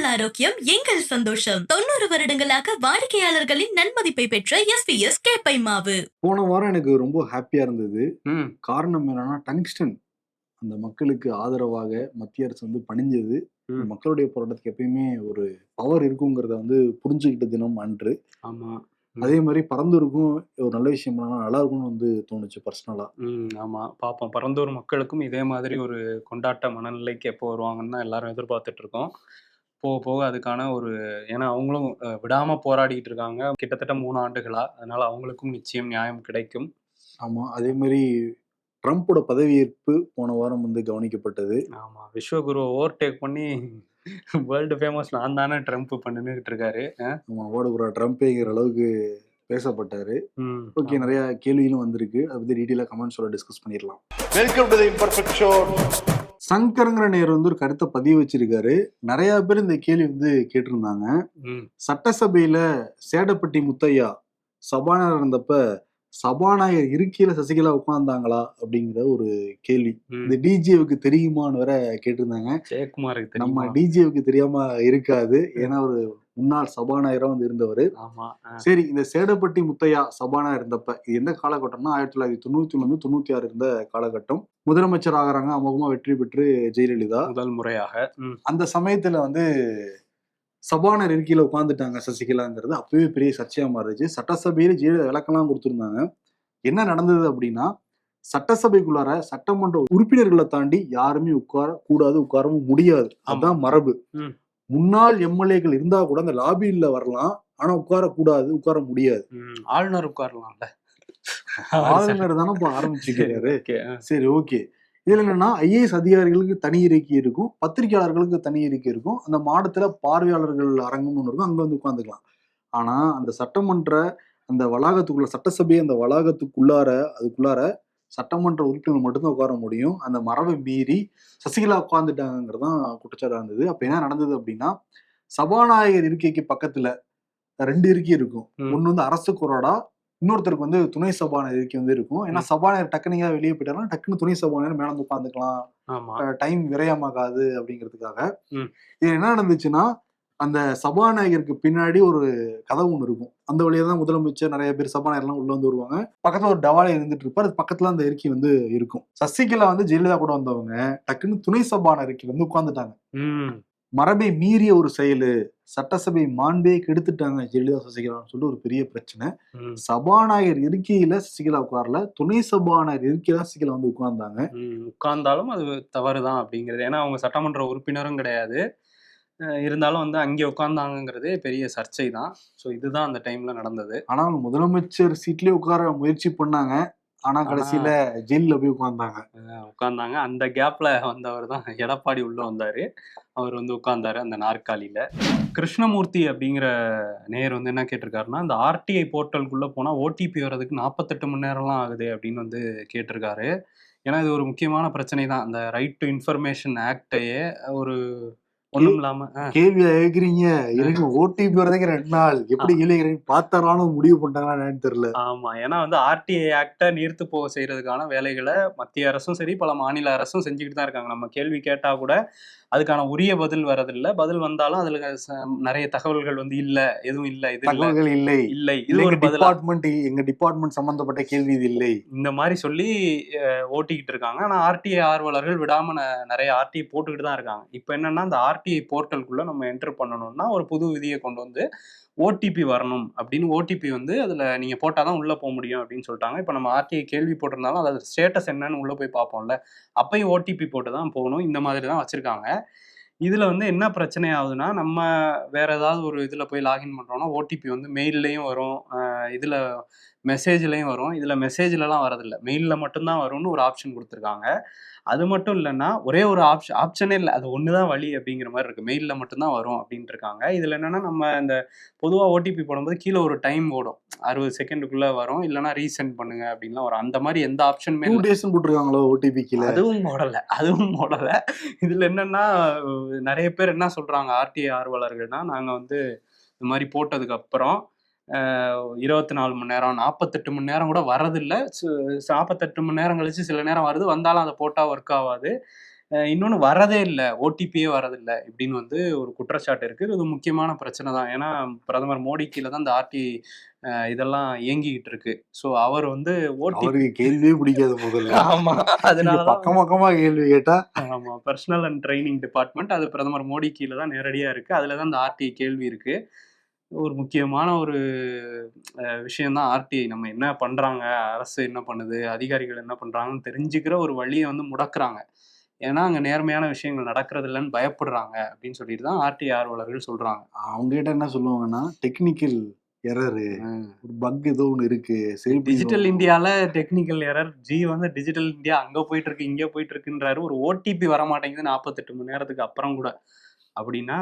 உங்கள் ஆரோக்கியம் எங்கள் சந்தோஷம். தொண்ணூறு வருடங்களாக வாடிக்கையாளர்களின் நன்மதிப்பை பெற்ற எஸ்பிஎஸ் கேப்பை மாவு. போன வாரம் எனக்கு ரொம்ப ஹாப்பியா இருந்தது. ம். காரணம் என்னன்னா டங்ஸ்டன் அந்த மக்களுக்கு ஆதரவாக மத்திய அரசு வந்து பணிஞ்சது. மக்களுடைய போராட்டத்துக்கு எப்பயுமே ஒரு பவர் இருக்குங்கிறத வந்து புரிஞ்சுக்கிட்ட தினம் அன்று. ஆமா. அதே மாதிரி பரந்தூருக்கும் ஒரு நல்ல விஷயம் பண்ணா நல்லா இருக்கும்னு வந்து தோணுச்சு பர்சனலா ம் ஆமா. பார்ப்போம் பரந்தூர் மக்களுக்கும் இதே மாதிரி ஒரு கொண்டாட்ட மனநிலைக்கு எப்போ வருவாங்கன்னு தான் எல்லாரும் எதிர்பார்த்துட்டு இருக்கோம். போக போக அதுக்கான ஒரு ஏன்னா அவங்களும் அஹ், விடாம போராடிட்டு இருக்காங்க. கிட்டத்தட்ட மூணு ஆண்டுகளா. அதனால அவங்களுக்கும் நிச்சயம் நியாயம் கிடைக்கும். ஆமா. அதே மாதிரி ட்ரம்ப்போட பதவியேற்பு போன வாரம் வந்து கவனிக்கப்பட்டது. ஆமா. விஸ்வகுருவை ஓவர்டேக் பண்ணி வேர்ல்டு ஃபேமஸ் நான் தானே ட்ரம்ப் பண்ணிட்டு இருக்காரு. அஹ், ஆமா. ஓடுபுறா ட்ரம்ப்பேங்கிற அளவுக்கு பேசப்பட்டாரு. ஓகே. நிறைய கேள்விகளும் வந்திருக்கு. அதை பத்தி டீட்டெயிலாக கமெண்ட்ஸோட டிஸ்கஸ் பண்ணிடலாம். Welcome to the imperfect show சங்கருங்கிற நேர் வந்து ஒரு கருத்தை பதிவு வச்சிருக்காரு. நிறைய பேர் இந்த கேள்வி வந்து கேட்டிருந்தாங்க. சட்டசபையில சேடப்பட்டி முத்தையா சபாநாயகர் இருந்தப்ப சபாநாயகர் இருக்கையில சசிகலா உட்கார்ந்தாங்களா அப்படிங்கிற ஒரு கேள்வி. இந்த டிஜேவுக்கு தெரியுமான்னு வேற கேட்டிருந்தாங்க. ஜெயக்குமாருக்கு நம்ம டிஜேவுக்கு தெரியாம இருக்காது. ஏன்னா ஒரு முன்னாள் சபாநாயகரா வந்து இருந்தவர். சரி இந்த சேடப்பட்டி முத்தையா சபாநாயகர் இருந்தப்ப இது எந்த காலகட்டம்னா ஆயிரத்தி தொள்ளாயிரத்தி தொண்ணூத்தி இருந்து தொண்ணூத்தி ஆறு இருந்த காலகட்டம். முதலமைச்சர் ஆகுறாங்க அமோகமா வெற்றி பெற்று ஜெயலலிதா. முதல் முறையாக அந்த சமயத்துல வந்து சபாநாயகர் இருக்கையில உட்காந்துட்டாங்க சசிகலாங்கிறது. அப்பவே பெரிய சர்ச்சையா மாறுச்சு. சட்டசபையில ஜெயலலிதா விளக்கம்லாம் கொடுத்திருந்தாங்க. என்ன நடந்தது அப்படின்னா சட்டசபைக்குள்ளார சட்டமன்ற உறுப்பினர்களை தாண்டி யாருமே உட்கார கூடாது உட்காரவும் முடியாது. அதான் மரபு. முன்னாள் எம்எல்ஏக்கள் இருந்தா கூட அந்த லாபியில வரலாம். ஆனா உட்கார கூடாது உட்கார முடியாது. ஆளுநர் உட்காரலாம்ல. ஆளுநர் தானே ஆரம்பிச்சுக்கிறாரு சரி ஓகே. இதுல என்னன்னா ஐஏஎஸ் அதிகாரிகளுக்கு தனி இருக்கை இருக்கும். பத்திரிகையாளர்களுக்கு தனி இருக்கை இருக்கும். அந்த மாடத்துல பார்வையாளர்கள் அரங்கம்னு ஒண்ணு இருக்கும். அங்க வந்து உட்காந்துக்கலாம். ஆனா அந்த சட்டமன்ற அந்த வளாகத்துக்குள்ள சட்டசபை அந்த வளாகத்துக்குள்ளார அதுக்குள்ளார சட்டமன்ற உறுப்பினர் மட்டும்தான் உட்கார முடியும். அந்த மரபை மீறி சசிகலா உட்காந்துட்டாங்கிறது தான் குற்றச்சாட்டா இருந்தது. அப்ப என்ன நடந்தது அப்படின்னா சபாநாயகர் இருக்கைக்கு பக்கத்துல ரெண்டு இருக்கை இருக்கும். ஒண்ணு வந்து அரசு கொறடா இன்னொருத்தருக்கு வந்து துணை சபாநாயகர் இருக்கை வந்து இருக்கும். ஏன்னா சபாநாயகர் டக்குனு எங்கேயாவது வெளியே போயிட்டாருன்னா டக்குன்னு துணை சபாநாயகர் மேல உட்காந்துக்கலாம் டைம் விரயமாகாது அப்படிங்கிறதுக்காக. இது என்ன நடந்துச்சுன்னா அந்த சபாநாயகருக்கு பின்னாடி ஒரு கதவு ஒன்று இருக்கும். அந்த வழியா தான் முதலமைச்சர் நிறைய பேர் சபாநாயகர்லாம் உள்ள வந்து வருவாங்க. பக்கத்துல ஒரு டவாலை இருந்துட்டு இருப்பார். அது பக்கத்துல அந்த இருக்கை வந்து இருக்கும். சசிகலா வந்து ஜெயலலிதா கூட வந்தவங்க டக்குன்னு துணை சபாநாயகர் இருக்கை வந்து உட்காந்துட்டாங்க மரபை மீறிய ஒரு செயலு சட்டசபை மாண்பே கெடுத்துட்டாங்க ஜெயலலிதா சசிகலான்னு சொல்லிட்டு ஒரு பெரிய பிரச்சனை. சபாநாயகர் இருக்கையில சசிகலா உட்காரல. துணை சபாநாயகர் இருக்கையில சசிகலா வந்து உட்கார்ந்தாங்க. உட்கார்ந்தாலும் அது தவறுதான் அப்படிங்கிறது. ஏன்னா அவங்க சட்டமன்ற உறுப்பினரும் கிடையாது. இருந்தாலும் வந்து அங்கே உட்கார்ந்தாங்கங்கிறதே பெரிய சர்ச்சை தான். ஸோ இதுதான் அந்த டைம்ல நடந்தது. ஆனா அவங்க முதலமைச்சர் சீட்லயே உட்கார முயற்சி பண்ணாங்க. ஆனா கடைசியில ஜெயில போய் உட்கார்ந்தாங்க. அஹ் உட்கார்ந்தாங்க. அந்த கேப்ல வந்தவர் தான் எடப்பாடி உள்ள வந்தாரு. அவர் வந்து உட்கார்ந்தாரு அந்த நாற்காலியில. கிருஷ்ணமூர்த்தி அப்படிங்கிற நேயர் வந்து என்ன கேட்டிருக்காருன்னா இந்த ஆர்டிஐ போர்ட்டலுக்குள்ள போனா ஓடிபி வர்றதுக்கு நாற்பத்தெட்டு மணி நேரம்லாம் ஆகுது அப்படின்னு வந்து கேட்டிருக்காரு. ஏன்னா இது ஒரு முக்கியமான பிரச்சனை தான். அந்த ரைட் டு இன்ஃபர்மேஷன் ஆக்டையே ஒரு ஒண்ணும் இல்லாம கேள்வி கேக்குறீங்க? இருங்க ஓடிபி வரதுக்கு ரெண்டு நாள். எப்படி கேள்வி பார்த்தாராலும் முடிவு என்னன்னு தெரியல. ஆமா ஏன்னா வந்து ஆர்டிஐ ஆக்டை நீர்த்து போக செய்யறதுக்கான வேலைகளை மத்திய அரசும் சரி பல மாநில அரசும் செஞ்சுக்கிட்டு தான் இருக்காங்க. நம்ம கேள்வி கேட்டா கூட அதுக்கான உரிய பதில் வரதில்ல பதில் வந்தாலும் அதுல நிறைய தகவல்கள் வந்து இல்ல எதுவும் இல்ல இது இல்ல. தகவல்கள் இல்லை. இல்லை இது ஒரு டிபார்ட்மெண்ட் எங்க டிபார்ட்மெண்ட் சம்பந்தப்பட்ட கேள்வி இது இல்லை. இந்த மாதிரி சொல்லி ஓட்டிக்கிட்டு இருக்காங்க. ஆனா ஆர்டிஐ ஆர்வலர்கள் விடாம நிறைய ஆர்டிஐ போட்டுக்கிட்டு தான் இருக்காங்க. இப்போ என்னன்னா அந்த ஆர்டிஐ போர்ட்டலுக்குள்ள நம்ம என்டர் பண்ணணும்னா ஒரு புது விதியை கொண்டு வந்து ஓடிபி வரணும் அப்படின்னு ஓடிபி வந்து அதில் நீங்கள் போட்டால் தான் உள்ளே போக முடியும் அப்படின்னு சொல்லிட்டாங்க. இப்போ நம்ம ஆர்டிஐ கேள்வி போட்டிருந்தாலும் அதோட ஸ்டேட்டஸ் என்னன்னு உள்ளே போய் பார்ப்போம்ல. அப்பயும் ஓடிபி போட்டு தான் போகணும். இந்த மாதிரி தான் வச்சுருக்காங்க. இதில் வந்து என்ன பிரச்சனை ஆகுதுன்னா நம்ம வேறு ஏதாவது ஒரு இதில் போய் லாகின் பண்ணுறோன்னா ஓடிபி வந்து மெயில்லையும் வரும். இதில் மெசேஜ்லேயும் வரும். இதில் மெசேஜ்லலாம் வரதில்லை. மெயிலில் மட்டும்தான் வரும்னு ஒரு ஆப்ஷன் கொடுத்துருக்காங்க. அது மட்டும் இல்லைன்னா ஒரே ஒரு ஆப்ஷன் ஆப்ஷனே இல்லை அது ஒன்று தான் வழி அப்படிங்கிற மாதிரி இருக்கு. மெயிலில் மட்டும்தான் வரும் அப்படின்ட்டு இருக்காங்க இதில் என்னன்னா நம்ம இந்த பொதுவாக ஓடிபி போடும்போது கீழே ஒரு டைம் ஓடும். அறுபது செகண்டுக்குள்ளே வரும். இல்லைன்னா ரீசெண்ட் பண்ணுங்க அப்படின்லாம் வரும். அந்த மாதிரி எந்த ஆப்ஷனுமே டூ டேஸ் போட்டிருக்காங்களோ ஓடிபி கீழ? அதுவும் போடல. அதுவும் போடல. இதுல என்னன்னா நிறைய பேர் என்ன சொல்றாங்க ஆர்டிஐ ஆர்வலர்கள்னா நாங்க வந்து இந்த மாதிரி போட்டதுக்கு அப்புறம் இருபத்தி நாலு மணி நேரம் நாற்பத்தெட்டு மணி நேரம் கூட வரதில்ல நாற்பத்தெட்டு மணி நேரம் கழிச்சு சில நேரம் வருது. வந்தாலும் அதை போட்டா ஒர்க் ஆகாது. அஹ் இன்னொன்னு வரதே இல்லை. ஓடிபியே வரதில்லை இப்படின்னு வந்து ஒரு குற்றச்சாட்டு இருக்கு. இது முக்கியமான பிரச்சனை தான். ஏன்னா பிரதமர் மோடி கீழே தான் இந்த ஆர்டி இதெல்லாம் இயங்கிக்கிட்டு இருக்கு. ஸோ அவர் வந்து ஓடி அவருக்கு கேள்வியே பிடிக்காது முதல்ல. ஆமா. அதனால பக்கம் பக்கமா கேள்வி கேட்டா. ஆமா. பர்சனல் அண்ட் ட்ரைனிங் டிபார்ட்மெண்ட் அது பிரதமர் மோடி கீழே தான் நேரடியா இருக்கு. அதுல தான் இந்த ஆர்டிஐ கேள்வி இருக்கு. ஒரு முக்கியமான ஒரு விஷயம் தான் ஆர்டிஐ நம்ம என்ன பண்றாங்க? அரசு என்ன பண்ணுது? அதிகாரிகள் என்ன பண்றாங்கன்னு தெரிஞ்சுக்கிற ஒரு வழியை வந்து முடக்குறாங்க. ஏன்னா அங்க நேர்மையான விஷயங்கள் நடக்கிறது இல்லைன்னு பயப்படுறாங்க அப்படின்னு சொல்லிட்டு தான் ஆர்டிஐ ஆர்வலர்கள் சொல்றாங்க. அவங்க கிட்ட என்ன சொல்லுவாங்கன்னா டெக்னிக்கல் எரரு ஒரு பக் ஏதோ ஒண்ணு இருக்கு சரி டிஜிட்டல் இந்தியால டெக்னிக்கல் எரர் ஜி வந்து டிஜிட்டல் இந்தியா அங்க போயிட்டு இருக்கு இங்க போயிட்டு இருக்குன்றாரு. ஒரு ஓடிபி வர மாட்டேங்குது நாற்பத்தெட்டு மணி நேரத்துக்கு அப்புறம் கூட. அப்படின்னா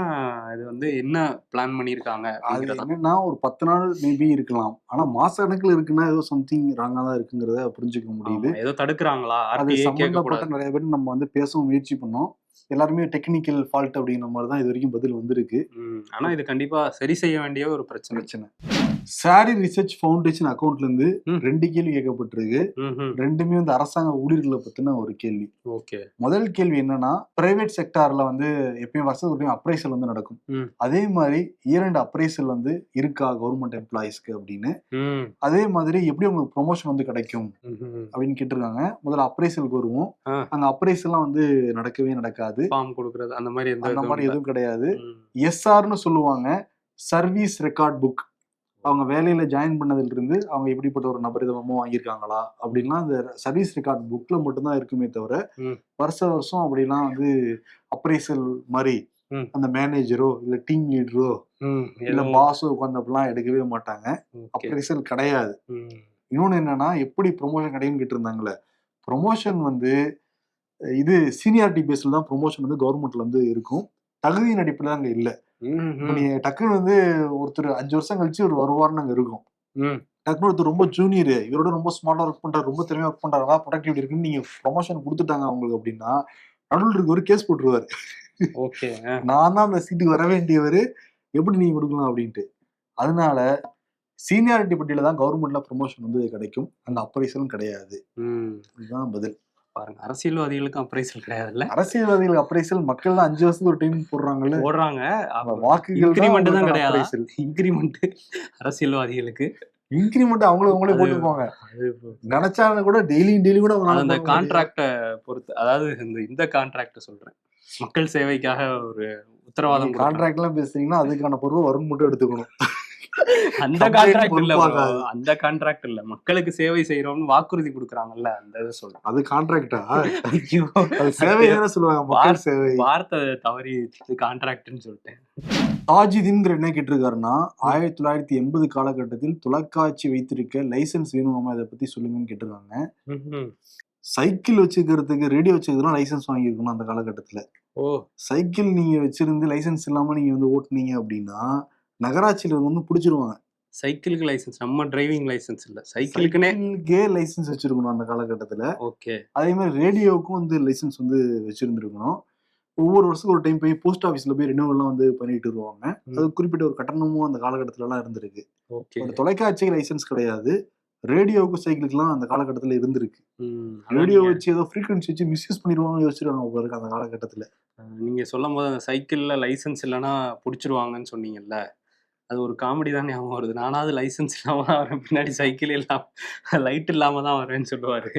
இது வந்து என்ன பிளான் பண்ணியிருக்காங்க அது என்னன்னா ஒரு பத்து நாள் மேபி இருக்கலாம். ஆனா மாச கணக்குல இருக்குன்னா ஏதோ சம்திங் ராங்கா தான் இருக்குங்கிறத புரிஞ்சுக்க முடியுது. ஏதோ தடுக்கிறாங்களா? அது சம்பந்தப்பட்ட நிறைய பேர் நம்ம வந்து பேசவும் முயற்சி பண்ணோம். எல்லாருமே டெக்னிக்கல் ஃபால்ட் அப்படிங்கிற மாதிரி தான் இது வரைக்கும் பதில் வந்திருக்கு. ஆனா இது கண்டிப்பா சரி செய்ய வேண்டிய ஒரு பிரச்சனை. பிரச்சனை. சாரி ரிசர்ச் ஃபவுண்டேஷன் அக்கௌண்ட்ல இருந்து. ரெண்டு கேள்வி கேட்கப்பட்டிருக்கு. ரெண்டுமே வந்து அரசாங்க ஊழியர்களை பத்தின ஒரு கேள்வி. ஓகே. முதல் கேள்வி என்னன்னா பிரைவேட் செக்டார்ல வந்து எப்பயும் வருஷத்துக்கு ஒரு அப்ரைசல் வந்து நடக்கும். அதே மாதிரி இரண்டு அப்ரைசல் வந்து இருக்கா கவர்மெண்ட் எம்ப்ளாயிஸ்க்கு அப்படின்னு. அதே மாதிரி எப்படி உங்களுக்கு ப்ரொமோஷன் வந்து கிடைக்கும். அப்படின்னு கேட்டிருக்காங்க. முதல்ல அப்ரைசலுக்கு வருவோம். அங்க அப்ரைசல்லாம் வந்து நடக்கவே நடக்காது. ஃபார்ம் கொடுக்கறது அந்த மாதிரி அந்த மாதிரி. எதுவும் கிடையாது. எஸ்ஆர்னு சொல்லுவாங்க. சர்வீஸ் ரெக்கார்ட் புக் அவங்க வேலையில ஜாயின் பண்ணதுல இருந்து அவங்க எப்படிப்பட்ட ஒரு நபர் இதை வாங்கியிருக்காங்களா அப்படின்லாம் அந்த சர்வீஸ் ரெக்கார்ட் புக்ல மட்டும்தான் இருக்குமே தவிர. வருஷ வருஷம் அப்படிலாம் வந்து அப்ரைசல் மாதிரி. அந்த மேனேஜரோ இல்ல டீம் லீடரோ இல்ல பாஸோ உட்காந்தப்பெல்லாம் எடுக்கவே மாட்டாங்க. அப்ரைசல் கிடையாது இன்னொன்னு என்னன்னா எப்படி ப்ரொமோஷன் கிடைக்கும்னு கேட்டிருந்தாங்களே ப்ரொமோஷன் வந்து இது சீனியாரிட்டி பேஸ்ல தான் ப்ரொமோஷன் வந்து கவர்மெண்ட்ல வந்து இருக்கும் தகுதியின் அடிப்படையில் அங்க இல்ல டக்குன்னு வந்து ஒருத்தர் அஞ்சு வருஷம் கழிச்சு ஒரு வருவார்னு அங்க இருக்கும். ம், டக்குனு ஒருத்தர் ரொம்ப ஜூனியர் இவரோட ரொம்ப ஸ்மார்ட்டா ஒர்க் பண்றாரு ரொம்ப திறமையா ஒர்க் பண்றாரு அதான் ப்ரொடக்டிவிட்டி இருக்குன்னு நீங்க ப்ரொமோஷன் கொடுத்துட்டாங்க அவங்களுக்கு அப்படின்னா நடுவில் இருக்க ஒரு கேஸ் போட்டுருவாரு. ஓகே. நான் தான் அந்த சீட்டுக்கு வர வேண்டியவர் எப்படி நீங்க கொடுக்கலாம் அப்படின்ட்டு. அதனால சீனியாரிட்டி பட்டியல தான் கவர்மெண்ட்ல ப்ரொமோஷன் வந்து கிடைக்கும். அங்க அப்ரைசலும் கிடையாது. இதுதான் பதில். பாருங்க. அரசியல்வாதிகளுக்கும் அப்ரைசல் கிடையாதுல்ல? அரசியல்வாதிகள் அப்ரைசல் மக்கள் அஞ்சு வருஷத்துக்கு ஒரு டைம் போடுறாங்கல்ல? போடுறாங்க. வாக்குகள் இன்கிரிமெண்ட் தான் கிடையாது. இன்கிரிமெண்ட் அரசியல்வாதிகளுக்கு. இன்கிரிமெண்ட் அவங்களே அவங்களே போட்டுப்பாங்க நினைச்சாங்க கூட டெய்லியும் டெய்லி கூட அந்த. கான்ட்ராக்ட பொறுத்து அதாவது இந்த இந்த கான்ட்ராக்ட் சொல்றேன். மக்கள் சேவைக்காக ஒரு உத்தரவாதம். கான்ட்ராக்ட் எல்லாம் பேசுறீங்கன்னா அதுக்கான பொருள் வரும் மட்டும் எடுத்துக்கணும். அந்த கான்ட்ராக்ட் இல்ல. அந்த கான்ட்ராக்ட் இல்ல. மக்களுக்கு சேவை செய்யறோம்னு வாக்குறுதி கொடுக்குறாங்கல்ல அந்த இதை சொல்றேன். அது கான்ட்ராக்டா ஐயோ சேவை தானே சொல்லுவாங்க மக்கள் சேவை. வார்த்தை தவறி கான்ட்ராக்ட்னு சொல்லிட்டேன். தாஜிதின்ங்கிற என்ன கேட்டிருக்காருன்னா ஆயிரத்தி தொள்ளாயிரத்தி எண்பது காலகட்டத்தில் தொலைக்காட்சி வைத்திருக்க லைசென்ஸ் வேணுமாமா இதை பத்தி சொல்லுங்கன்னு கேட்டிருக்காங்க. சைக்கிள் வச்சுக்கிறதுக்கு ரேடியோ வச்சுக்கிறதுலாம் லைசென்ஸ் வாங்கியிருக்கணும் அந்த காலகட்டத்துல. ஓ. சைக்கிள் நீங்க வச்சிருந்து லைசென்ஸ் இல்லாம நீங்க வந்து ஓட்டுனீங்க அப்படின்னா நகராட்சியில வந்து பிடிச்சிருவாங்க. சைக்கிளுக்கு லைசென்ஸ் நம்ம டிரைவிங் லைசென்ஸ் இல்ல. சைக்கிளுக்குனே சைக்கிளுக்கே லைசென்ஸ் வச்சிருக்கணும் அந்த காலகட்டத்துல. ஓகே. அதே மாதிரி ரேடியோவுக்கும் வந்து லைசென்ஸ் வந்து வச்சிருந்துருக்கணும். ஒவ்வொரு வருஷத்துக்கு ஒரு டைம் போய் போஸ்ட் ஆஃபீஸ்ல போய் ரெனியூவல்லாம் வந்து பண்ணிட்டு வருவாங்க. அது குறிப்பிட்ட ஒரு கட்டணமும் அந்த காலகட்டத்துல எல்லாம் இருந்திருக்கு. ஓகே. ஒரு தொலைக்காட்சிக்கு லைசென்ஸ் கிடையாது. ரேடியோவுக்கு சைக்கிளுக்குலாம் அந்த காலகட்டத்துல இருந்திருக்கு. ரேடியோ வச்சு ஏதோ ஃப்ரீக்வன்சி வச்சு மிஸ்யூஸ் பண்ணிடுவாங்க யோசிச்சிருவாங்க போல இருக்கு அந்த காலகட்டத்துல. அஹ் நீங்க சொல்லும் போது அந்த சைக்கிள்ல லைசென்ஸ் இல்லைன்னா புடிச்சிருவாங்கன்னு சொன்னீங்கல்ல? அது ஒரு காமெடி தான் ஞாபகம் வருது. நானாவது லைசென்ஸ் இல்லாம தான் வரேன். பின்னாடி சைக்கிள் இல்லாம லைட் இல்லாம தான் வரேன்னு சொல்லுவாரு.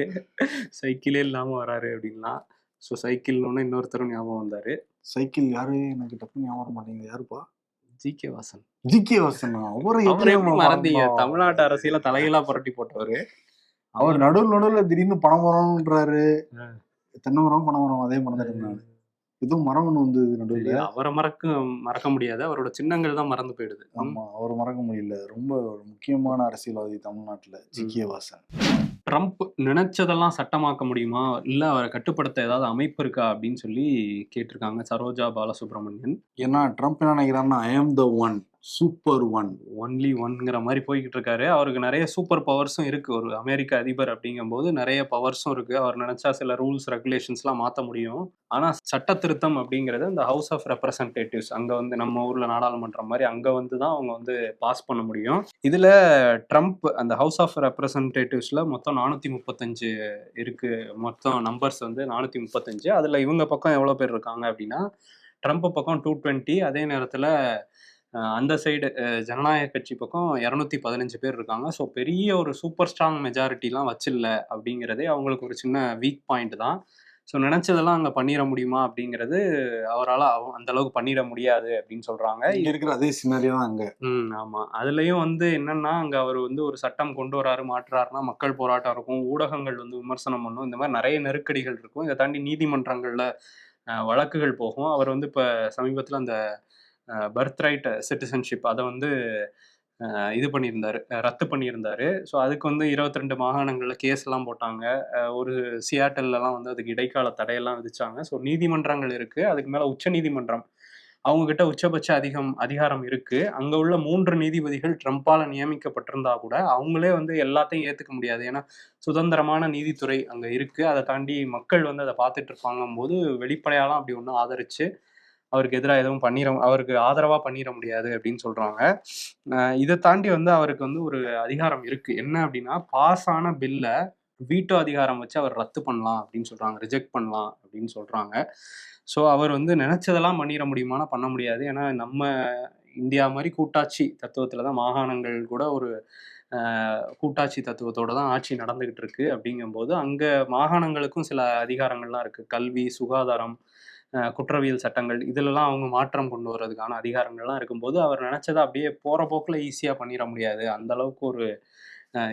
சைக்கிளே இல்லாம வராரு அப்படின்லாம். ஸோ சைக்கிள்னு இன்னொருத்தரும் ஞாபகம் வந்தாரு. சைக்கிள் யாரு? எனக்கு டப்பு ஞாபகம் வர மாட்டேங்குது. யாருப்பா G K Vasan G K Vasana அவரை மறந்தீங்க? தமிழ்நாட்டு அரசியல தலைகளா புரட்டி போட்டவரு. அவர் நடுவில் நடுவில் திடீர்னு பணம் வரணுன்றாரு. தென்னை மரம் பணம் மரம் அதே மறந்துட்டேன் இதுவும் மரம் ஒன்று வந்து நடுவில். அவரை மறக்க மறக்க முடியாது. அவரோட சின்னங்கள் தான் மறந்து போயிடுது. ம். ஆமா அவர் மறக்க முடியல. ரொம்ப ஒரு முக்கியமான அரசியல்வாதி தமிழ்நாட்டுல ஜி. கே. வாசன். ட்ரம்ப் நினைச்சதெல்லாம் சட்டமாக்க முடியுமா? இல்ல அவரை கட்டுப்படுத்த ஏதாவது அமைப்பு இருக்கா? அப்படின்னு சொல்லி கேட்டிருக்காங்க சரோஜா பாலசுப்ரமணியன். ஏன்னா ட்ரம்ப் என்ன நினைக்கிறான்னா I am the one super one. Only ஒன்ங்கிற மாதிரி போய்கிட்டு இருக்காரு. அவருக்கு நிறைய சூப்பர் பவர்ஸும் இருக்கு. ஒரு அமெரிக்க அதிபர் அப்படிங்கும்போது நிறைய பவர்ஸும் இருக்கு. அவர் நினைச்சா சில ரூல்ஸ் ரெகுலேஷன்ஸ்லாம் மாற்ற முடியும். ஆனா சட்ட திருத்தம் அப்படிங்கிறது அந்த ஹவுஸ் ஆஃப் ரெப்ரசன்டேட்டிவ்ஸ். அங்க வந்து நம்ம ஊர்ல நாடாளுமன்றம் மாதிரி அங்க வந்து தான் அவங்க வந்து பாஸ் பண்ண முடியும். இதுல ட்ரம்ப் அந்த ஹவுஸ் ஆஃப் ரெப்ரசன்டேட்டிவ்ஸ்ல மொத்தம் நானூத்தி முப்பத்தஞ்சு இருக்கு. மொத்தம் நம்பர்ஸ் வந்து நானூத்தி முப்பத்தஞ்சு. அதுல இவங்க பக்கம் எவ்வளவு பேர் இருக்காங்க அப்படின்னா ட்ரம்ப் பக்கம் டூ டுவெண்ட்டி. அதே நேரத்தில் அந்த சைடு ஜனநாயக கட்சி பக்கம் இரநூத்தி பதினஞ்சு பேர் இருக்காங்க. ஸோ பெரிய ஒரு சூப்பர் ஸ்ட்ராங் மெஜாரிட்டிலாம் வச்சில்ல அப்படிங்கிறதே அவங்களுக்கு ஒரு சின்ன வீக் பாயிண்ட் தான். ஸோ நினைச்சதெல்லாம் அங்கே பண்ணிட முடியுமா அப்படிங்கிறது அவரால் அந்த அளவுக்கு பண்ணிட முடியாது அப்படின்னு சொல்றாங்க. இங்க இருக்கிற அதே சினாரியோ தான் அங்க. ம் ஆமா. அதுலயும் வந்து என்னன்னா அங்க அவர் வந்து ஒரு சட்டம் கொண்டு வராரு மாற்றுறாருன்னா மக்கள் போராட்டம் இருக்கும். ஊடகங்கள் வந்து விமர்சனம் பண்ணும். இந்த மாதிரி நிறைய நெருக்கடிகள் இருக்கும். இதை தாண்டி நீதிமன்றங்கள்ல வழக்குகள் போகும். அவர் வந்து இப்ப சமீபத்துல அந்த பர்த் ரைட் சிட்டிசன்ஷிப் அதை வந்து இது பண்ணியிருந்தாரு ரத்து பண்ணியிருந்தார். ஸோ அதுக்கு வந்து இருபத்தி ரெண்டு மாகாணங்களில் கேஸ் எல்லாம் போட்டாங்க ஒரு சியாட்டல்லாம் வந்து அதுக்கு இடைக்கால தடையெல்லாம் விதிச்சாங்க. ஸோ நீதிமன்றங்கள் இருக்குது அதுக்கு மேலே உச்ச நீதிமன்றம். அவங்கக்கிட்ட உச்சபட்ச அதிகம் அதிகாரம் இருக்குது அங்கே உள்ள மூன்று நீதிபதிகள் ட்ரம்ப்பால் நியமிக்கப்பட்டிருந்தா கூட அவங்களே வந்து எல்லாத்தையும் ஏற்றுக்க முடியாது. ஏன்னா சுதந்திரமான நீதித்துறை அங்கே இருக்குது அதை தாண்டி மக்கள் வந்து அதை பார்த்துட்டு இருப்பாங்கும் போது வெளிப்படையாலாம் அப்படி ஒன்றும் ஆதரிச்சு அவருக்கு எதிராக எதுவும் பண்ணிட அவருக்கு ஆதரவாக பண்ணிட முடியாது அப்படின்னு சொல்கிறாங்க இதை தாண்டி வந்து அவருக்கு வந்து ஒரு அதிகாரம் இருக்குது என்ன அப்படின்னா பாஸ் ஆன பில்லை வீட்டோ அதிகாரம் வச்சு அவர் ரத்து பண்ணலாம் அப்படின்னு சொல்கிறாங்க ரிஜெக்ட் பண்ணலாம் அப்படின்னு சொல்கிறாங்க ஸோ அவர் வந்து நினச்சதெல்லாம் பண்ணிட முடியுமானா பண்ண முடியாது. ஏன்னா நம்ம இந்தியா மாதிரி கூட்டாட்சி தத்துவத்தில் தான் மாகாணங்கள் கூட ஒரு கூட்டாட்சி தத்துவத்தோட தான் ஆட்சி நடந்துக்கிட்டு இருக்கு. அப்படிங்கும்போது அங்கே மாகாணங்களுக்கும் சில அதிகாரங்கள்லாம் இருக்குது கல்வி சுகாதாரம் குற்றவியல் சட்டங்கள் இதுலலாம் அவங்க மாற்றம் கொண்டு வர்றதுக்கான அதிகாரங்கள்லாம் இருக்கும்போது அவர் நினைச்சதை அப்படியே போகிற போக்கில் ஈஸியாக பண்ணிட முடியாது. அந்த அளவுக்கு ஒரு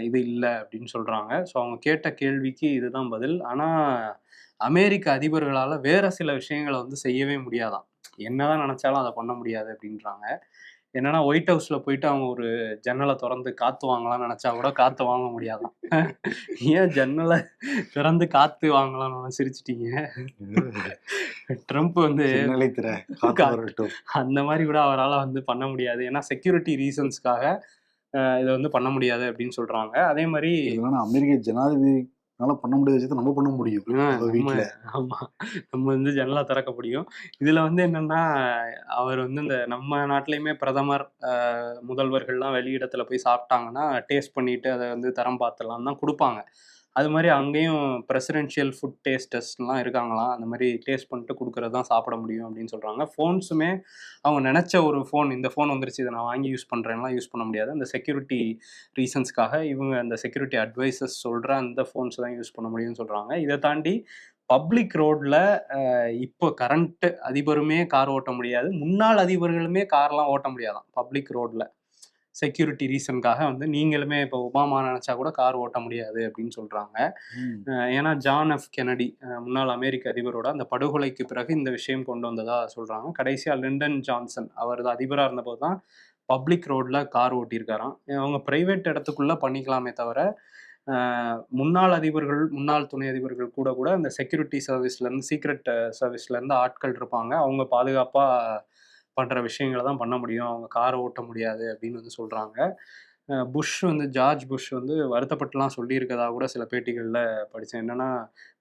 இது இல்லை அப்படின்னு சொல்கிறாங்க ஸோ அவங்க கேட்ட கேள்விக்கு இதுதான் பதில். ஆனால் அமெரிக்க அதிபர்களால் வேறு சில விஷயங்களை வந்து செய்யவே முடியாதாம் என்னதான் நினச்சாலும் அதை பண்ண முடியாது அப்படின்றாங்க. என்னன்னா ஒயிட் ஹவுஸ்ல போயிட்டு அவங்க ஒரு ஜன்னலை திறந்து காத்து வாங்கலாம்னு நினைச்சா கூட காத்து வாங்க முடியாதாம் ஏன் ஜன்னலை திறந்து காத்து வாங்கலாம்னு சிரிச்சிட்டீங்க? ட்ரம்ப் வந்து அந்த மாதிரி கூட அவரால் வந்து பண்ண முடியாது. ஏன்னா செக்யூரிட்டி ரீசன்ஸ்க்காக இதை வந்து பண்ண முடியாது அப்படின்னு சொல்றாங்க. அதே மாதிரி அமெரிக்க ஜனாதிபதினால பண்ண முடியாத விஷயத்த நம்ம பண்ண முடியும். வீட்டுல ஆமா. நம்ம வந்து ஜன்னலா திறக்க முடியும். இதுல வந்து என்னன்னா அவர் வந்து இந்த நம்ம நாட்டிலையுமே பிரதமர் முதல்வர்கள்லாம் வெளியிடத்துல போய் சாப்பிட்டாங்கன்னா டேஸ்ட் பண்ணிட்டு அதை வந்து தரம் பார்த்துலாம் தான் கொடுப்பாங்க. அது மாதிரி அங்கேயும் ப்ரெசிடென்ஷியல் ஃபுட் டேஸ்டர்ஸ்லாம் இருக்காங்களாம். அந்த மாதிரி டேஸ்ட் பண்ணிட்டு கொடுக்குறது தான் சாப்பிட முடியும் அப்படின்னு சொல்கிறாங்க ஃபோன்ஸுமே அவங்க நினச்ச ஒரு ஃபோன் இந்த ஃபோன் வந்துருச்சு இதை நான் வாங்கி யூஸ் பண்ணுறேன்லாம் யூஸ் பண்ண முடியாது. அந்த செக்யூரிட்டி ரீசன்ஸ்க்காக இவங்க அந்த செக்யூரிட்டி அட்வைசஸ் சொல்கிற அந்த ஃபோன்ஸ் தான் யூஸ் பண்ண முடியும்னு சொல்கிறாங்க இதை தாண்டி பப்ளிக் ரோட்ல இப்போ கரண்ட் அதிபருமே கார் ஓட்ட முடியாது. முன்னாள் அதிபர்களுமே கார்லாம் ஓட்ட முடியாதாம். பப்ளிக் ரோட்ல செக்யூரிட்டி ரீசனுக்காக வந்து நீங்களுமே இப்போ ஒபாமா நினைச்சா கூட கார் ஓட்ட முடியாது அப்படின்னு. அஹ் ஏன்னா ஜான் எஃப் கெனடி முன்னாள் அமெரிக்க அதிபரோட அந்த படுகொலைக்கு பிறகு இந்த விஷயம் கொண்டு வந்ததா சொல்றாங்க. கடைசியா லிண்டன் ஜான்சன் அவர் அதிபரா இருந்தபோது தான் பப்ளிக் ரோட்ல கார் ஓட்டியிருக்காராம். அவங்க பிரைவேட் இடத்துக்குள்ள பண்ணிக்கலாமே தவிர முன்னாள் அதிபர்கள் முன்னாள் துணை அதிபர்கள் கூட கூட அந்த செக்யூரிட்டி சர்வீஸ்ல இருந்து சீக்ரெட் சர்வீஸ்ல இருந்து ஆட்கள் இருப்பாங்க. அவங்க பாதுகாப்பா பண்ணுற விஷயங்களை தான் பண்ண முடியும். அவங்க காரை ஓட்ட முடியாது அப்படின்னு வந்து சொல்கிறாங்க புஷ் வந்து ஜார்ஜ் புஷ் வந்து வருத்தப்பட்டுலாம் சொல்லியிருக்கதா கூட சில பேட்டிகளில் படித்தேன் என்னன்னா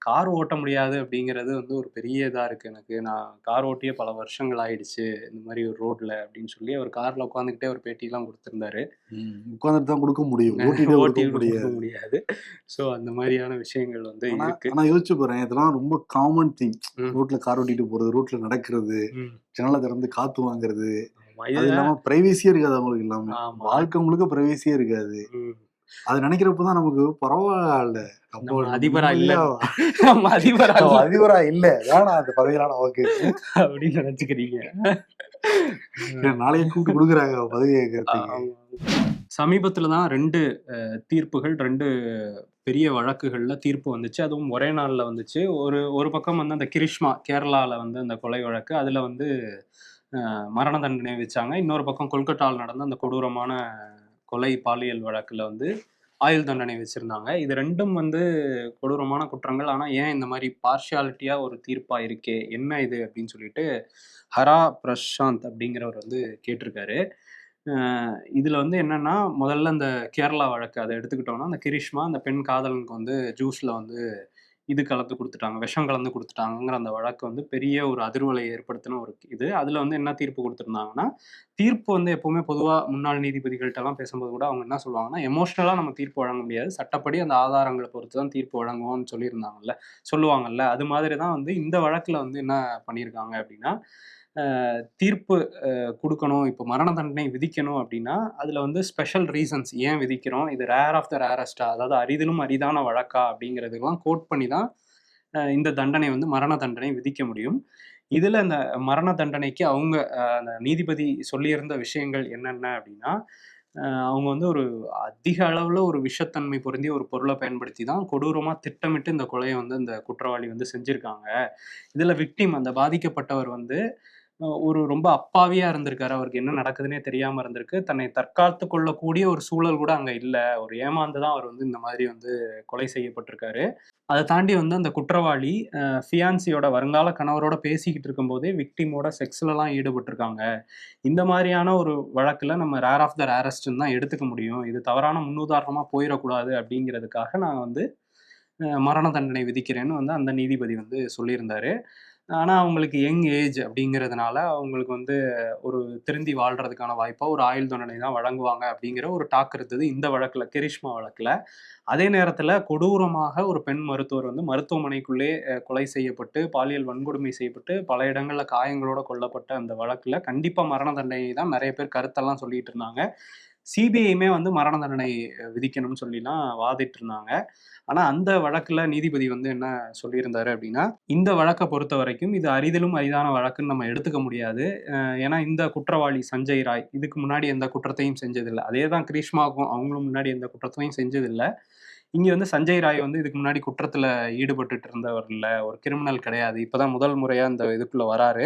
கார் ஓட்ட முடியாது அப்படிங்கிறது வந்து ஒரு பெரிய இதாக இருக்குது எனக்கு. நான் கார் ஓட்டியே பல வருஷங்கள் ஆயிடுச்சு இந்த மாதிரி ஒரு ரோட்ல அப்படின்னு சொல்லி அவர் காரில் உட்காந்துக்கிட்டே ஒரு பேட்டிலாம் கொடுத்துருந்தாரு. ம். உட்கார்ந்துட்டு தான் கொடுக்க முடியும். ஓட்டி கொடுக்க முடியாது. ஸோ அந்த மாதிரியான விஷயங்கள் வந்து இருக்கு. ஆனா யோசிச்சு பாருங்க. இதெல்லாம் ரொம்ப காமன் திங் ம். ரோட்ல கார் ஓட்டிட்டு போறது ரோட்ல நடக்கிறது. ஜன்னலை திறந்து காத்து வாங்குறது ஆமா, இது இல்லாம பிரைவேசியே இருக்காது அவங்களுக்கு இல்லாம. வாழ்க்கை முழுக்க பிரைவேசியே இருக்காது. அது நினைக்கிறப்பதான் நமக்கு பரவாயில்ல. அதிபரா இல்ல. அதிபரா அதிபரா இல்ல. வேணாம் அந்த பதவியெல்லாம் நமக்கு. அப்படின்னு நினைச்சுக்கிறீங்க. நாளைக்கு கூப்பிட்டு கொடுக்குறாங்க பதவி. சமீபத்துல தான் ரெண்டு தீர்ப்புகள் ரெண்டு பெரிய வழக்குகள்ல தீர்ப்பு வந்துச்சு. அதுவும் ஒரே நாள்ல வந்துச்சு. ஒரு ஒரு பக்கம் வந்து அந்த கிரிஷ்மா கேரளால வந்து அந்த கொலை வழக்கு. அதுல வந்து மரண தண்டனை வச்சாங்க இன்னொரு பக்கம் கொல்கட்டாவில் நடந்த அந்த கொடூரமான கொலை பாலியல் வழக்கில் வந்து ஆயுள் தண்டனை வச்சுருந்தாங்க இது ரெண்டும் வந்து கொடூரமான குற்றங்கள். ஆனால் ஏன் இந்த மாதிரி பார்ஷியாலிட்டியாக ஒரு தீர்ப்பாக இருக்கே? என்ன இது? அப்படின்னு சொல்லிட்டு ஹரா பிரசாந்த் அப்படிங்கிறவர் வந்து கேட்டிருக்காரு. இதில் வந்து என்னென்னா முதல்ல இந்த கேரளா வழக்கு அதை எடுத்துக்கிட்டோம்னா அந்த கிரிஷ்மா அந்த பெண் காதலனுக்கு வந்து ஜூஸில் வந்து இது கலந்து கொடுத்துட்டாங்க விஷம் கலந்து கொடுத்துட்டாங்கங்கிற அந்த வழக்கு வந்து பெரிய ஒரு அதிர்வலை ஏற்படுத்தின ஒரு இது. அதில் வந்து என்ன தீர்ப்பு கொடுத்துருந்தாங்கன்னா தீர்ப்பு வந்து எப்போவுமே பொதுவாக முன்னாள் நீதிபதிகள்கிட்டலாம் எல்லாம் பேசும்போது கூட அவங்க என்ன சொல்லுவாங்கன்னா எமோஷ்னலாக நம்ம தீர்ப்பு வழங்க முடியாது. சட்டப்படி அந்த ஆதாரங்களை பொறுத்து தான் தீர்ப்பு வழங்குவோம்னு சொல்லியிருந்தாங்கல்ல சொல்லுவாங்கல்ல. அது மாதிரி தான் வந்து இந்த வழக்கில் வந்து என்ன பண்ணியிருக்காங்க அப்படின்னா தீர்ப்பு கொடுக்கணும். இப்போ மரண தண்டனை விதிக்கணும் அப்படின்னா அதில் வந்து ஸ்பெஷல் ரீசன்ஸ் ஏன் விதிக்கிறோம்? இது ரேர் ஆஃப் த ரேரஸ்டா அதாவது அரிதிலும் அரிதான வழக்கா? அப்படிங்கிறதுக்கெல்லாம் கோட் பண்ணி தான் இந்த தண்டனை வந்து மரண தண்டனை விதிக்க முடியும். இதில் இந்த மரண தண்டனைக்கு அவங்க அந்த நீதிபதி சொல்லியிருந்த விஷயங்கள் என்னென்ன அப்படின்னா அவங்க வந்து ஒரு அதிக அளவில் ஒரு விஷத்தன்மை பொருந்திய ஒரு பொருளை பயன்படுத்தி தான் கொடூரமாக திட்டமிட்டு இந்த கொலையை வந்து இந்த குற்றவாளி வந்து செஞ்சுருக்காங்க. இதில் விக்டிம் அந்த பாதிக்கப்பட்டவர் வந்து ஒரு ரொம்ப அப்பாவியா இருந்திருக்காரு. அவருக்கு என்ன நடக்குதுன்னே தெரியாம இருந்திருக்கு. தன்னை தற்காத்து கொள்ளக்கூடிய ஒரு சூழல் கூட அங்க இல்ல. ஒரு ஏமாந்து தான் அவர் வந்து இந்த மாதிரி வந்து கொலை செய்யப்பட்டிருக்காரு. அதை தாண்டி வந்து அந்த குற்றவாளி ஃபியான்சியோட வருங்கால கணவரோட பேசிக்கிட்டு இருக்கும்போதே விக்டிமோட செக்ஸ்லலாம் ஈடுபட்டிருக்காங்க. இந்த மாதிரியான ஒரு வழக்கில் நம்ம ரேர் ஆஃப் த ரேரஸ்ட்னு தான் எடுத்துக்க முடியும். இது தவறான முன்னுதாரணமாக போயிடக்கூடாது அப்படிங்கிறதுக்காக நான் வந்து மரண தண்டனை விதிக்கிறேன்னு வந்து அந்த நீதிபதி வந்து சொல்லியிருந்தாரு. ஆனால் அவங்களுக்கு யங் ஏஜ் அப்படிங்கிறதுனால அவங்களுக்கு வந்து ஒரு திருந்தி வாழ்கிறதுக்கான வாய்ப்பாக ஒரு ஆயுள் தண்டனை தான் வழங்குவாங்க அப்படிங்கிற ஒரு டாக் இருந்தது இந்த வழக்கில் கிரிஷ்மா வழக்கில். அதே நேரத்தில் கொடூரமாக ஒரு பெண் மருத்துவர் வந்து மருத்துவமனைக்குள்ளே கொலை செய்யப்பட்டு பாலியல் வன்கொடுமை செய்யப்பட்டு பல இடங்களில் காயங்களோட கொல்லப்பட்ட அந்த வழக்கில் கண்டிப்பாக மரண தண்டனை தான் நிறைய பேர் கருத்தெல்லாம் சொல்லிட்டு இருந்தாங்க. சிபிஐயுமே வந்து மரண தண்டனை விதிக்கணும்னு சொல்லிலாம் வாதிட்டு இருந்தாங்க ஆனால் அந்த வழக்கில் நீதிபதி வந்து என்ன சொல்லியிருந்தாரு அப்படின்னா இந்த வழக்கை பொறுத்த வரைக்கும் இது அரிதிலும் அரிதான வழக்குன்னு நம்ம எடுத்துக்க முடியாது. ஏன்னா இந்த குற்றவாளி சஞ்சய் ராய் இதுக்கு முன்னாடி எந்த குற்றத்தையும் செஞ்சதில்லை. அதே தான் கிரீஷ்மாவுக்கும் அவங்களும் முன்னாடி எந்த குற்றத்தையும் செஞ்சதில்லை. இங்கே வந்து சஞ்சய் ராய் வந்து இதுக்கு முன்னாடி குற்றத்தில் ஈடுபட்டுட்டு இருந்தவர் இல்லை ஒரு கிரிமினல் கிடையாது. இப்போதான் முதல் முறையாக இந்த இதுக்குள்ளே வராரு.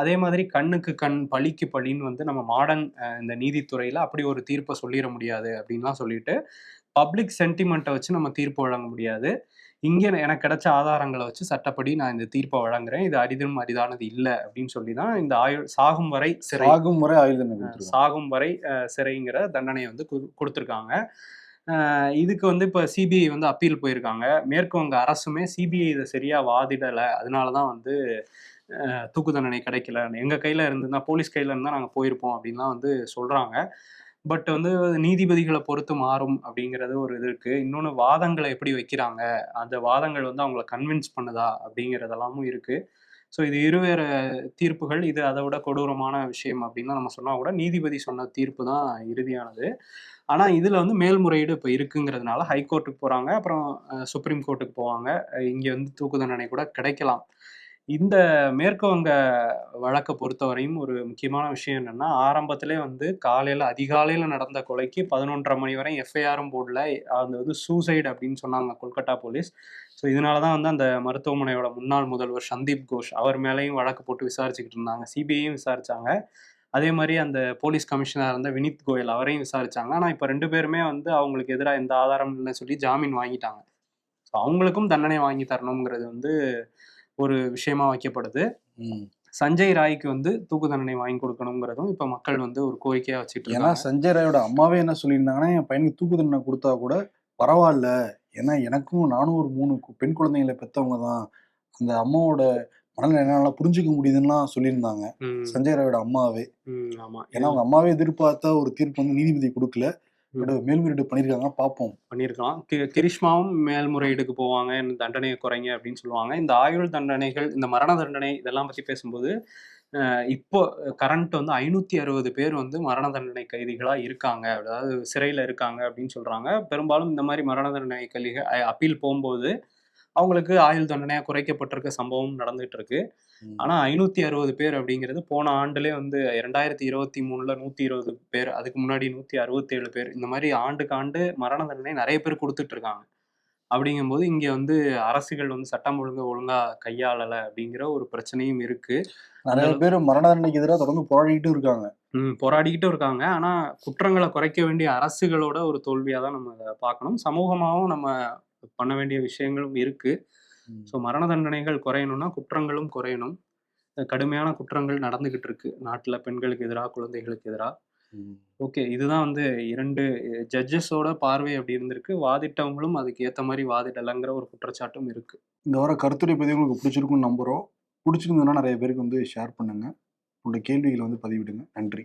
அதே மாதிரி கண்ணுக்கு கண் பழிக்கு பழின்னு வந்து நம்ம மாடர்ன் இந்த நீதித்துறையில அப்படி ஒரு தீர்ப்பை சொல்லிட முடியாது அப்படின்லாம் சொல்லிட்டு பப்ளிக் சென்டிமெண்ட்டை வச்சு நம்ம தீர்ப்பு வழங்க முடியாது. இங்கே எனக்கு கிடைச்ச ஆதாரங்களை வச்சு சட்டப்படி நான் இந்த தீர்ப்பை வழங்குறேன். இது அரிதும் அரிதானது இல்லை அப்படின்னு சொல்லி தான் இந்த ஆயுள் சாகும் வரை சிறை சாகும் முறை ஆயுள் சாகும் வரை சிறைங்கிற தண்டனையை வந்து கொடுத்திருக்காங்க. இதுக்கு வந்து இப்போ சிபிஐ வந்து அப்பீல் போயிருக்காங்க. மேற்கு வங்க அரசுமே சிபிஐ இதை சரியா வாதிடலை. அதனால தான் வந்து தூக்கு தண்டனை கிடைக்கல. எங்கள் கையில் இருந்திருந்தா போலீஸ் கையில் இருந்தால் நாங்கள் போயிருப்போம் அப்படின்லாம் வந்து சொல்கிறாங்க பட் வந்து நீதிபதிகளை பொறுத்து மாறும் அப்படிங்கிறது ஒரு இது இருக்கு. இன்னொன்று வாதங்களை எப்படி வைக்கிறாங்க? அந்த வாதங்கள் வந்து அவங்கள கன்வின்ஸ் பண்ணுதா? அப்படிங்கிறதெல்லாமும் இருக்கு. ஸோ இது இருவேறு தீர்ப்புகள். இது அதை விட கொடூரமான விஷயம் அப்படின்னு நம்ம சொன்னால் கூட நீதிபதி சொன்ன தீர்ப்பு தான் இறுதியானது. ஆனால் இதில் வந்து மேல்முறையீடு இப்போ இருக்குங்கிறதுனால ஹைகோர்ட்டுக்கு போகிறாங்க அப்புறம் சுப்ரீம் கோர்ட்டுக்கு போவாங்க. இங்கே வந்து தூக்கு தண்டனை கூட கிடைக்கலாம். இந்த மேற்கு வங்க வழக்கை பொறுத்தவரையும் ஒரு முக்கியமான விஷயம் என்னன்னா ஆரம்பத்திலே வந்து காலையில் அதிகாலையில் நடந்த கொலைக்கு பதினொன்றரை மணி வரை எஃப்ஐஆரும் போடல. அது வந்து சூசைடு அப்படின்னு சொன்னாங்க கொல்கத்தா போலீஸ். ஸோ இதனால தான் வந்து அந்த மருத்துவமனையோட முன்னாள் முதல்வர் சந்தீப் கோஷ் அவர் மேலேயும் வழக்கு போட்டு விசாரிச்சுக்கிட்டு இருந்தாங்க. சிபிஐயும் விசாரிச்சாங்க. அதே மாதிரி அந்த போலீஸ் கமிஷனர் இருந்த வினித் கோயல் அவரையும் விசாரிச்சாங்க. ஆனால் இப்போ ரெண்டு பேருமே வந்து அவங்களுக்கு எதிராக எந்த ஆதாரம் இல்லைன்னு சொல்லி ஜாமீன் வாங்கிட்டாங்க. ஸோ அவங்களுக்கும் தண்டனை வாங்கி தரணுங்கிறது வந்து ஒரு விஷயமா வைக்கப்படுது. சஞ்சய் ராய்க்கு வந்து தூக்கு தண்டனை வாங்கி கொடுக்கணுங்கிறதும் இப்ப மக்கள் வந்து ஒரு கோரிக்கையா வச்சுட்டு ஏன்னா சஞ்சய் ராயோட அம்மாவே என்ன சொல்லியிருந்தாங்கன்னா என் பையனுக்கு தூக்கு தண்டனை கொடுத்தா கூட பரவாயில்ல. ஏன்னா எனக்கும் நானும் ஒரு மூணு பெண் குழந்தைங்களை பெத்தவங்க தான். அந்த அம்மாவோட மனநிலை என்னால புரிஞ்சுக்க முடியுதுன்னுலாம் சொல்லியிருந்தாங்க. சஞ்சய் ராயோட அம்மாவே. ஏன்னா அவங்க அம்மாவே எதிர்பார்த்த ஒரு தீர்ப்பு வந்து நீதிபதி கொடுக்கல. மேல்முறையீடு பண்ணியிருக்காங்க பார்ப்போம். பண்ணியிருக்கலாம். கி- கிரிஷ்மாவும் மேல்முறையீடுக்கு போவாங்க தண்டனையை குறைங்க அப்படின்னு சொல்லுவாங்க. இந்த ஆயுள் தண்டனைகள் இந்த மரண தண்டனை இதெல்லாம் பத்தி பேசும்போது இப்போ கரண்ட் வந்து ஐநூத்தி அறுபது பேர் வந்து மரண தண்டனை கைதிகளா இருக்காங்க. அதாவது சிறையில இருக்காங்க அப்படின்னு சொல்றாங்க. பெரும்பாலும் இந்த மாதிரி மரண தண்டனை கைதிகள் அப்பீல் போகும்போது அவங்களுக்கு ஆயுள் தண்டனையா குறைக்கப்பட்டிருக்க சம்பவம் நடந்துட்டு இருக்கு. ம். ஆனா ஐநூத்தி அறுபது பேர் அப்படிங்கிறது போன ஆண்டுலே வந்து இரண்டாயிரத்தி இருபத்தி மூணுல நூத்தி இருபது பேர் அதுக்கு முன்னாடி நூத்தி அறுபத்தி ஏழு பேர் இந்த மாதிரி ஆண்டுக்கு ஆண்டு மரண தண்டனை நிறைய பேர் கொடுத்துட்டு இருக்காங்க அப்படிங்கும்போது இங்க வந்து அரசுகள் வந்து சட்டம் ஒழுங்கா ஒழுங்கா கையாளல அப்படிங்கிற ஒரு பிரச்சனையும் இருக்கு. நிறைய பேர் மரண தண்டனைக்கு எதிராக தொடர்ந்து போராடிட்டும் இருக்காங்க. ம், போராடிக்கிட்டும் இருக்காங்க. ஆனா குற்றங்களை குறைக்க வேண்டிய அரசுகளோட ஒரு தோல்வியா தான் நம்ம பார்க்கணும். சமூகமாகவும் நம்ம பண்ண வேண்டிய விஷயங்களும் இருக்கு. ஸோ மரண தண்டனைகள் குறையணும்னா குற்றங்களும் குறையணும். கடுமையான குற்றங்கள் நடந்துகிட்டு இருக்கு. நாட்டில் பெண்களுக்கு எதிராக குழந்தைகளுக்கு எதிராக ஓகே இதுதான் வந்து இரண்டு ஜட்ஜஸோட பார்வை அப்படி இருந்திருக்கு. வாதிட்டவங்களும் அதுக்கு ஏத்த மாதிரி வாதிடலைங்கிற ஒரு குற்றச்சாட்டும் இருக்கு. இந்த வார கருத்துரை பதிவு உங்களுக்கு பிடிச்சிருக்கும்னு நம்புறோம். பிடிச்சிருந்ததுன்னா நிறைய பேருக்கு வந்து ஷேர் பண்ணுங்க. உங்களுடைய கேள்விகளை வந்து பதிவிடுங்க. நன்றி.